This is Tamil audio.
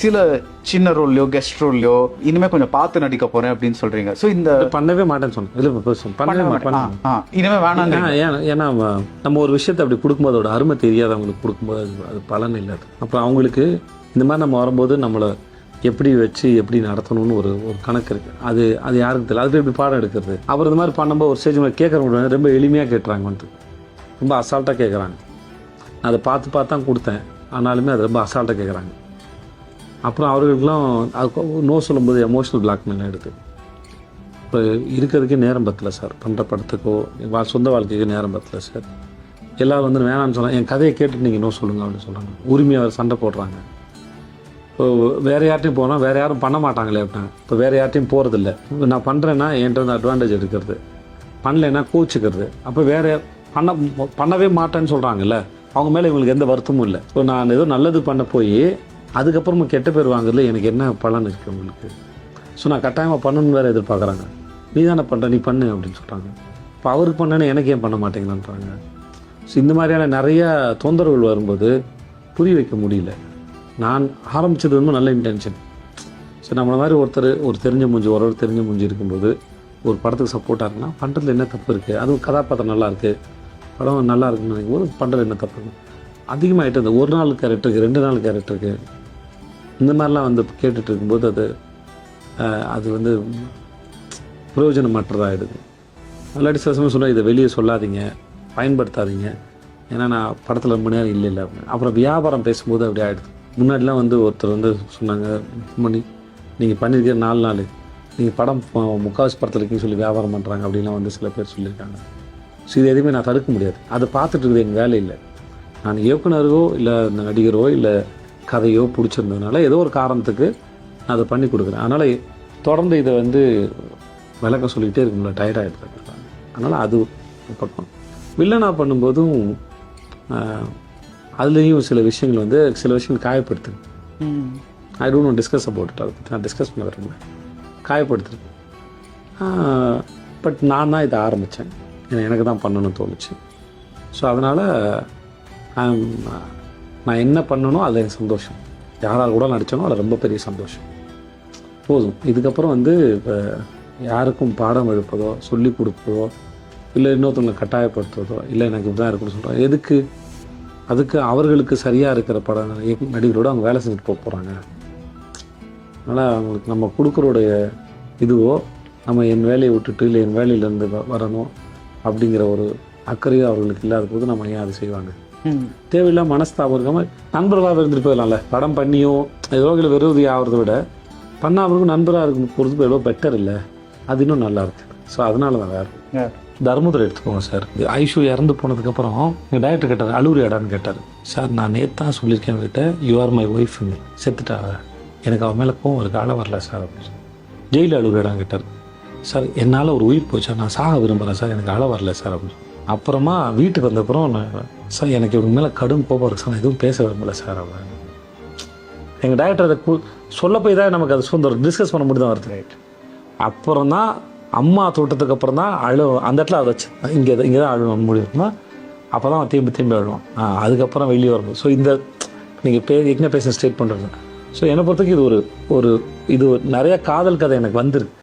சில சின்ன ரோல்லையோ கெஸ்ட் ரோல்லையோ இனிமே கொஞ்சம் பார்த்து நடிக்க போறேன் அப்படின்னு சொல்றீங்க. ஸோ இந்த பண்ணவே மாட்டேன்னு சொன்னேன். பண்ணவே மாட்டேன். இனிமே வேணாங்க ஏன்னா நம்ம ஒரு விஷயத்தை அப்படி கொடுக்கும்போது அதோட அருமை தெரியாதவங்களுக்கு கொடுக்கும்போது அது பலன் இல்லை. அது அப்புறம் அவங்களுக்கு இந்த மாதிரி நம்ம வரும்போது நம்மளை எப்படி வச்சு எப்படி நடத்தணும்னு ஒரு ஒரு கணக்கு இருக்கு. அது அது யாருக்கு தெரியல. அது எப்படி பாடம் எடுக்கிறது? அப்புறம் இந்த மாதிரி பண்ணும்போது ஒரு ஸ்டேஜ் மேலே கேட்குறவங்க ரொம்ப எளிமையாக கேட்டுறாங்க வந்துட்டு. ரொம்ப அசால்ட்டாக கேட்குறாங்க. அதை பார்த்து பார்த்து தான் கொடுத்தேன். ஆனாலுமே அது ரொம்ப அசால்ட்டாக கேட்குறாங்க. அப்புறம் அவர்களுக்கெல்லாம் நோ சொல்லும்போது எமோஷனல் பிளாக்மெயில் எடுத்து. இப்போ இருக்கிறதுக்கே நேரம் பத்தல சார். பண்ணுற படத்துக்கோ வா சொந்த வாழ்க்கைக்கு நேரம் பத்தல சார். எல்லோரும் வந்து வேணாம்னு சொன்னாங்க என் கதையை கேட்டுட்டு நீங்கள் நோ சொல்லுங்கள் அப்படின்னு சொல்கிறாங்க உரிமையாக சண்டை போடுறாங்க. இப்போ வேறு யார்ட்டையும் போனால் வேறு யாரும் பண்ண மாட்டாங்களே அப்படின்னா இப்போ வேறு யார்ட்டையும் போகிறதில்ல நான் பண்ணுறேன்னா என்கிட்ட வந்து அட்வான்டேஜ் எடுக்கிறது. பண்ணலைன்னா கோச்சிக்கிறது. அப்போ வேறு பண்ண பண்ணவே மாட்டேன்னு சொல்கிறாங்கல்ல அவங்க மேலே இவங்களுக்கு எந்த வருத்தமும் இல்லை. இப்போ நான் ஏதோ நல்லது பண்ண போய் அதுக்கப்புறமா கெட்ட பேர் வாங்குறதுல எனக்கு என்ன பலன் இருக்குது உங்களுக்கு? ஸோ நான் கட்டாயமாக பண்ணணும்னு வேறு எதிர்பார்க்குறாங்க. நீ தானே பண்ணுற நீ பண்ணு அப்படின்னு சொல்கிறாங்க இப்போ அவருக்கு பண்ணேன்னு எனக்கு ஏன் பண்ண மாட்டேங்கிறான்றாங்க. ஸோ இந்த மாதிரியான நிறைய தொந்தரவுகள் வரும்போது புரிய வைக்க முடியல. நான் ஆரம்பிச்சது வந்து நல்ல இன்டென்ஷன் ஸோ நம்மளை மாதிரி ஒருத்தர் ஒரு தெரிஞ்ச மூஞ்சி ஒரு ஒரு தெரிஞ்ச மூஞ்சி இருக்கும்போது ஒரு படத்துக்கு சப்போர்ட்டாக இருக்குன்னா பண்ணுறதுல என்ன தப்பு இருக்குது அதுவும் கதாபாத்திரம் நல்லா இருக்குது படம் நல்லா இருக்குன்னு நினைக்கும் போது பண்ணுறது என்ன தப்பு அதிகமாகிட்டு இந்த ஒரு நாள் கேரக்டருக்கு ரெண்டு நாள் கேரக்டருக்கு இந்த மாதிரிலாம் வந்து கேட்டுட்டு இருக்கும்போது அது அது வந்து பிரயோஜனமற்றதாகிடுது இல்லாட்டி சில சமயம் சொல்ல இதை வெளியே சொல்லாதீங்க பயன்படுத்தாதீங்க. ஏன்னா நான் படத்தில் ரொம்ப நேரம் இல்லை இல்லை. அப்படின்னு. அப்புறம் வியாபாரம் பேசும்போது அப்படி ஆகிடுது முன்னாடிலாம் வந்து ஒருத்தர் வந்து சொன்னாங்க மணி நீங்கள் பண்ணியிருக்கிற நாலு நாள் நீங்கள் படம் ப- முக்காவாசி படத்தில் இருக்கீங்கன்னு சொல்லி வியாபாரம் பண்ணுறாங்க அப்படின்லாம் வந்து சில பேர் சொல்லியிருக்காங்க. ஸோ இது எதுவுமே நான் தடுக்க முடியாது. அதை பார்த்துட்டு இருக்குது எங்கள் வேலை இல்லை. நான் இயக்குனரோ இல்லை நடிகரோ இல்லை கதையோ பிடிச்சிருந்ததுனால ஏதோ ஒரு காரணத்துக்கு நான் அதை பண்ணி கொடுக்குறேன். அதனால் தொடர்ந்து இதை வந்து விளக்கம் சொல்லிக்கிட்டே இருக்கும்ல டயர்டாகிடுது அதனால் அது பக்கம். வில்லனாக பண்ணும்போதும் அதுலேயும் சில விஷயங்கள் வந்து சில விஷயங்கள் காயப்படுத்துது. I don't discuss about it அதை பற்றி நான் டிஸ்கஸ் பண்ண விரும்பல காயப்படுத்துறது பட் நான் தான் இதை ஆரம்பித்தேன் எனக்கு தான் பண்ணணும்னு தோணுச்சு. ஸோ அதனால் நான் என்ன பண்ணணும் அது எனக்கு சந்தோஷம். யாரால் கூட நடித்தனோ அது ரொம்ப பெரிய சந்தோஷம். போதும். இதுக்கப்புறம் வந்து இப்போ யாருக்கும் பாடம் எழுப்பதோ சொல்லி கொடுப்பதோ இல்லை இன்னொருத்தவங்களை கட்டாயப்படுத்துவதோ இல்லை எனக்கு இப்படி தான் இருக்குன்னு சொல்கிறோம் எதுக்கு? அதுக்கு அவர்களுக்கு சரியாக இருக்கிற பட நடிகரோடு நடிகரோட அவங்க வேலை செஞ்சுட்டு போக போகிறாங்க அதனால் அவங்களுக்கு நம்ம கொடுக்குறோடைய இதுவோ நம்ம என் வேலையை விட்டுட்டு இல்லை என் வேலையிலேருந்து வ- வரணும் அப்படிங்கிற ஒரு அக்கறையும் அவர்களுக்கு இல்லாத போது நம்ம ஏன் அதை செய்வாங்க? தேவையில்லாம மனஸ்தாபம் இருக்காமல் நண்பர்களாக இருந்துட்டு போயிடலாம்ல படம் பண்ணியும் ஏதோ இல்லை விரோதி ஆகிறத விட பண்ணாமலுக்கும் நண்பராக இருக்கும் பொறுத்து எவ்வளோ பெட்டர் இல்லை. அது இன்னும் நல்லா இருக்கு. ஸோ அதனால தான் வேறு. தர்மபுரி எடுத்துக்கோங்க சார். ஐஷு இறந்து போனதுக்கப்புறம் எங்கள் டைரக்டர் கேட்டார் அழுவுறியாடான்னு கேட்டார். சார் நான் நேற்று தான் சொல்லியிருக்கேன் கிட்ட யூ ஆர் மை ஒய்ஃப் செத்துட்டா எனக்கு அவன் மேலே கோவம் இருக்கு. அழ வரல சார் அப்படின்னு ஜெயிலில் அழுவுறியாடான்னு கேட்டார். சார் என்னால் ஒரு உயிர் போச்சா? நான் சாக விரும்புகிறேன் சார். எனக்கு அழ வரல சார் அப்படின்னு அப்புறமா வீட்டுக்கு வந்தப்புறம் நான் சார் எனக்கு இவங்க மேலே கடும் கோபம் இருக்குது சார் நான் எதுவும் பேச விரும்பல சார் அவன் எங்கள் டைரக்டர் அதை கு- சொல்ல போய் தான் நமக்கு அது சுந்தரம் டிஸ்கஸ் பண்ண முடியும் தான் வருது அப்புறம் தான் அம்மா தோட்டத்துக்கு அப்புறம் தான் அழு அந்த இடத்துல அதை வச்சு இங்கே இங்கே தான் அழுவான் முடியும்னா அப்போ தான் திரும்பி திரும்பி அழுவோம் ஆ, அதுக்கப்புறம் வெளியே வரும்போது. ஸோ இந்த நீங்கள் பே என்ன பேச ஸ்டேட் பண்ணுறது ஸோ என்னை பொறுத்தவரைக்கும் இது ஒரு ஒரு இது ஒரு நிறைய காதல் கதை எனக்கு வந்திருக்கு.